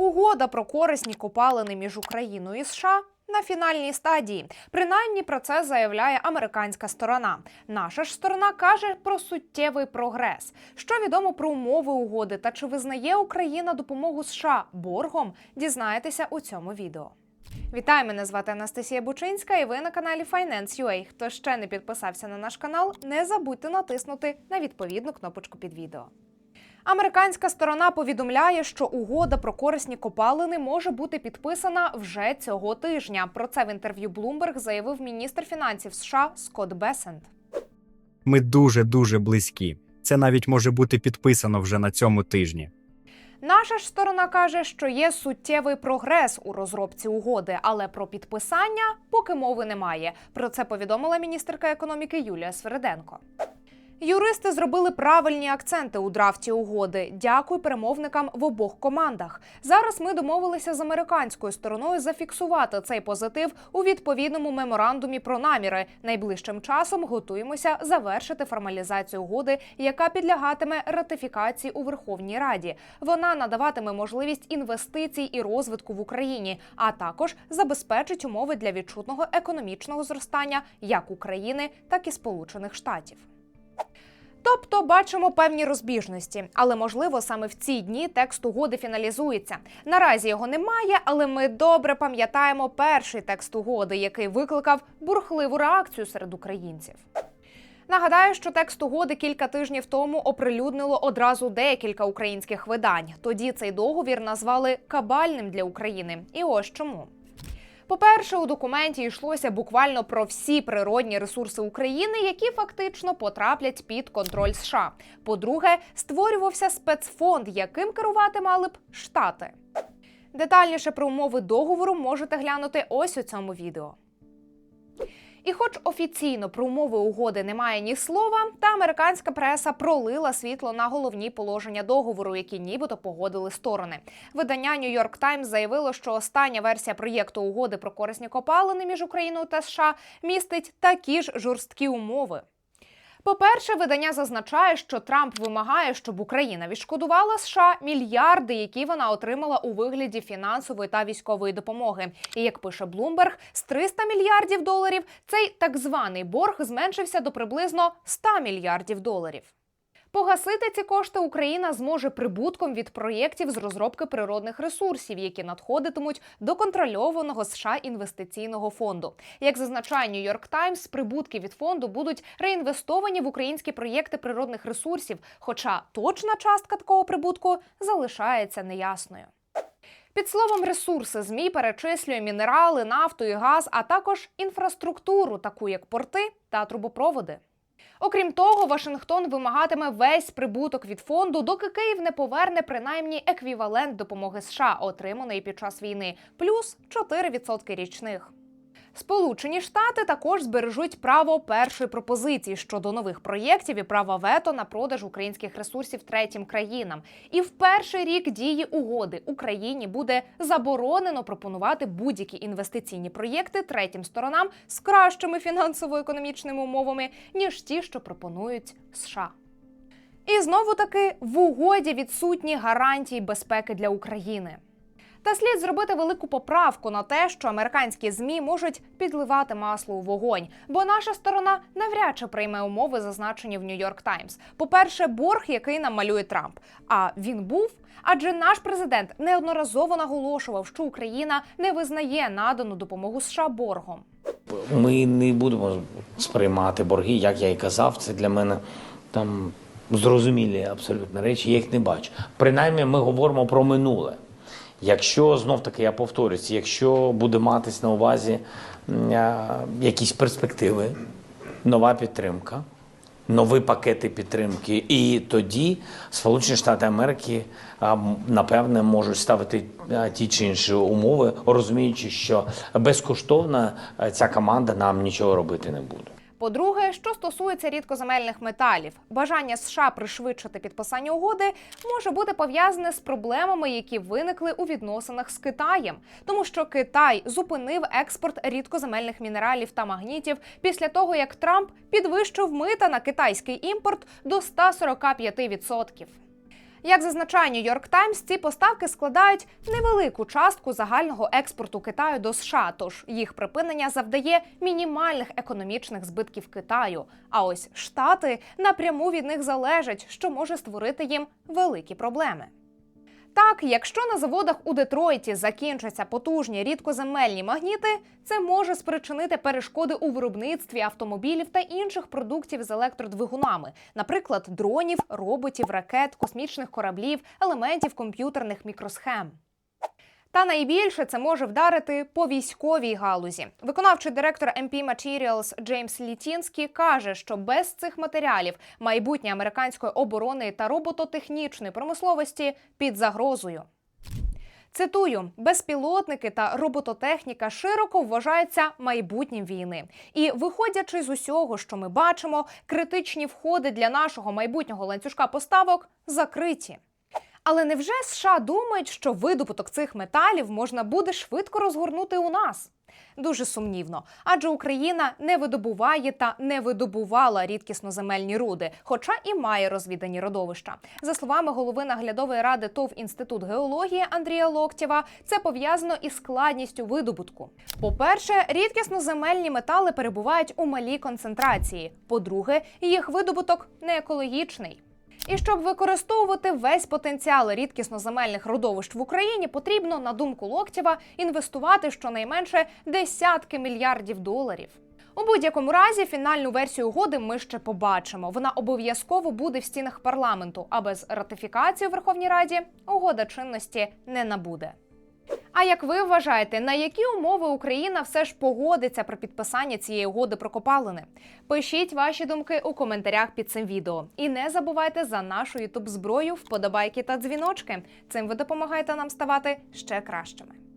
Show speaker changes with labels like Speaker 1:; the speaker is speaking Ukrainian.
Speaker 1: Угода про корисні копалини між Україною і США на фінальній стадії. Принаймні про це заявляє американська сторона. Наша ж сторона каже про суттєвий прогрес. Що відомо про умови угоди та чи визнає Україна допомогу США боргом? Дізнаєтеся у цьому відео. Вітаю, мене звати Анастасія Бучинська, і ви на каналі Finance.ua. Хто ще не підписався на наш канал, не забудьте натиснути на відповідну кнопочку під відео. Американська сторона повідомляє, що угода про корисні копалини може бути підписана вже цього тижня. Про це в інтерв'ю Bloomberg заявив міністр фінансів США Скотт Бесент.
Speaker 2: Ми дуже дуже близькі. Це навіть може бути підписано вже на цьому тижні.
Speaker 1: Наша ж сторона каже, що є суттєвий прогрес у розробці угоди, але про підписання поки мови немає. Про це повідомила міністерка економіки Юлія Свериденко. Юристи зробили правильні акценти у драфті угоди. Дякую перемовникам в обох командах. Зараз ми домовилися з американською стороною зафіксувати цей позитив у відповідному меморандумі про наміри. Найближчим часом готуємося завершити формалізацію угоди, яка підлягатиме ратифікації у Верховній Раді. Вона надаватиме можливість інвестицій і розвитку в Україні, а також забезпечить умови для відчутного економічного зростання як України, так і Сполучених Штатів. Тобто бачимо певні розбіжності, але можливо саме в ці дні текст угоди фіналізується. Наразі його немає, але ми добре пам'ятаємо перший текст угоди, який викликав бурхливу реакцію серед українців. Нагадаю, що текст угоди кілька тижнів тому оприлюднило одразу декілька українських видань. Тоді цей договір назвали кабальним для України. І ось чому. По-перше, у документі йшлося буквально про всі природні ресурси України, які фактично потраплять під контроль США. По-друге, створювався спецфонд, яким керувати мали б штати. Детальніше про умови договору можете глянути ось у цьому відео. І, хоч офіційно про умови угоди немає ні слова, та американська преса пролила світло на головні положення договору, які нібито погодили сторони. Видання New York Times заявило, що остання версія проєкту угоди про корисні копалини між Україною та США містить такі ж жорсткі умови. По-перше, видання зазначає, що Трамп вимагає, щоб Україна відшкодувала США мільярди, які вона отримала у вигляді фінансової та військової допомоги. І як пише Блумберг, з 300 мільярдів доларів цей так званий борг зменшився до приблизно 100 мільярдів доларів. Погасити ці кошти Україна зможе прибутком від проєктів з розробки природних ресурсів, які надходитимуть до контрольованого США інвестиційного фонду. Як зазначає York Times, прибутки від фонду будуть реінвестовані в українські проєкти природних ресурсів, хоча точна частка такого прибутку залишається неясною. Під словом ресурси ЗМІ перечислює мінерали, нафту і газ, а також інфраструктуру, таку як порти та трубопроводи. Окрім того, Вашингтон вимагатиме весь прибуток від фонду, доки Київ не поверне принаймні еквівалент допомоги США, отриманої під час війни, плюс 4% річних. Сполучені Штати також збережуть право першої пропозиції щодо нових проєктів і права вето на продаж українських ресурсів третім країнам. І в перший рік дії угоди Україні буде заборонено пропонувати будь-які інвестиційні проєкти третім сторонам з кращими фінансово-економічними умовами ніж ті, що пропонують США. І знову таки в угоді відсутні гарантії безпеки для України. Та слід зробити велику поправку на те, що американські змі можуть підливати масло у вогонь, бо наша сторона навряд чи прийме умови, зазначені в Нью-Йорк Таймс. По-перше, борг, який нам малює Трамп. А він був. Адже наш президент неодноразово наголошував, що Україна не визнає надану допомогу США боргом.
Speaker 3: Ми не будемо сприймати борги, як я і казав. Це для мене там зрозумілі абсолютно речі. Я їх не бачу. Принаймні, ми говоримо про минуле. Якщо знов таки я повторюсь, якщо буде матись на увазі якісь перспективи, нова підтримка, нові пакети підтримки, і тоді Сполучені Штати Америки напевне можуть ставити ті чи інші умови, розуміючи, що безкоштовно ця команда нам нічого робити не буде.
Speaker 1: По-друге, що стосується рідкоземельних металів, бажання США пришвидшити підписання угоди може бути пов'язане з проблемами, які виникли у відносинах з Китаєм, тому що Китай зупинив експорт рідкоземельних мінералів та магнітів після того, як Трамп підвищив мита на китайський імпорт до 145%. Як зазначає Нью-Йорк Таймс, ці поставки складають невелику частку загального експорту Китаю до США, тож їх припинення завдає мінімальних економічних збитків Китаю. А ось Штати напряму від них залежать, що може створити їм великі проблеми. Так, якщо на заводах у Детройті закінчаться потужні рідкоземельні магніти, це може спричинити перешкоди у виробництві автомобілів та інших продуктів з електродвигунами, наприклад, дронів, роботів, ракет, космічних кораблів, елементів комп'ютерних мікросхем. Та найбільше це може вдарити по військовій галузі. Виконавчий директор MP Materials Джеймс Літінський каже, що без цих матеріалів майбутнє американської оборони та робототехнічної промисловості під загрозою. Цитую: безпілотники та робототехніка широко вважаються майбутнім війни. І виходячи з усього, що ми бачимо, критичні входи для нашого майбутнього ланцюжка поставок закриті. Але невже США думають, що видобуток цих металів можна буде швидко розгорнути у нас? Дуже сумнівно, адже Україна не видобуває та не видобувала рідкісноземельні руди, хоча і має розвідані родовища. За словами голови наглядової ради ТОВ Інститут геології Андрія Локтєва, це пов'язано із складністю видобутку. По-перше, рідкісноземельні метали перебувають у малій концентрації. По-друге, їх видобуток не екологічний. І щоб використовувати весь потенціал рідкісноземельних родовищ в Україні, потрібно, на думку Локтєва, інвестувати щонайменше десятки мільярдів доларів. У будь-якому разі фінальну версію угоди ми ще побачимо. Вона обов'язково буде в стінах парламенту, а без ратифікації у Верховній Раді угода чинності не набуде. А як ви вважаєте, на які умови Україна все ж погодиться про підписання цієї угоди про копалини? Пишіть ваші думки у коментарях під цим відео. І не забувайте за нашу ютуб зброю, вподобайки та дзвіночки. Цим ви допомагаєте нам ставати ще кращими.